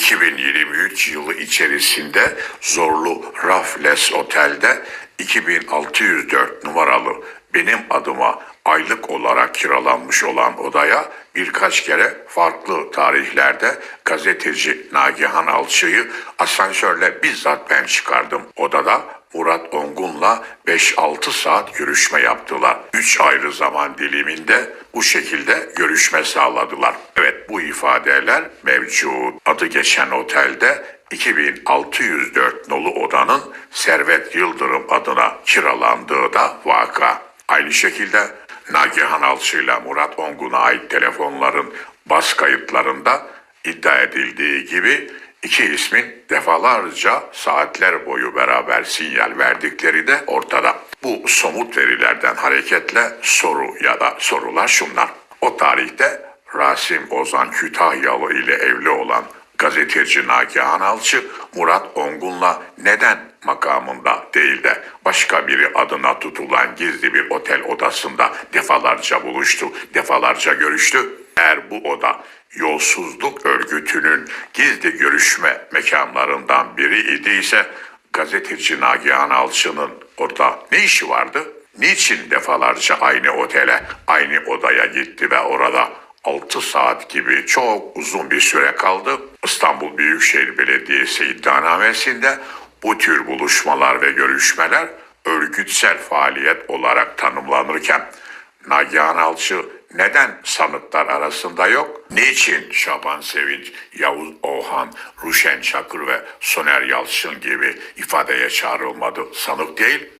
2023 yılı içerisinde Zorlu Raffles Otel'de 2604 numaralı benim adıma aylık olarak kiralanmış olan odaya birkaç kere farklı tarihlerde gazeteci Nagihan Alçı'yı asansörle bizzat ben çıkardım. Odada Murat Ongun'la 5-6 saat görüşme yaptılar. 3 ayrı zaman diliminde bu şekilde görüşme sağladılar. Evet bu ifadeler mevcut. Adı geçen otelde 2604 nolu odanın Servet Yıldırım adına kiralandığı da vaka. Aynı şekilde Nagihan Alçı ile Murat Ongun'a ait telefonların bas kayıtlarında iddia edildiği gibi iki ismin defalarca saatler boyu beraber sinyal verdikleri de ortada. Bu somut verilerden hareketle soru ya da sorular şunlar. O tarihte Rasim Ozan Kütahyalı ile evli olan gazeteci Nagihan Alçı Murat Ongun'la neden makamında değil de başka biri adına tutulan gizli bir otel odasında defalarca buluştu, defalarca görüştü. Eğer bu oda yolsuzluk örgütünün gizli görüşme mekanlarından biri idiyse gazeteci Nagihan Alçı'nın orada ne işi vardı? Niçin defalarca aynı otele, aynı odaya gitti ve orada 6 saat gibi çok uzun bir süre kaldı. İstanbul Büyükşehir Belediyesi iddianamesinde bu tür buluşmalar ve görüşmeler örgütsel faaliyet olarak tanımlanırken Nagihan Alçı neden sanıklar arasında yok? Niçin Şaban Sevinç, Yavuz Oğhan, Ruşen Çakır ve Soner Yalçın gibi ifadeye çağrılmadı? Sanık değil,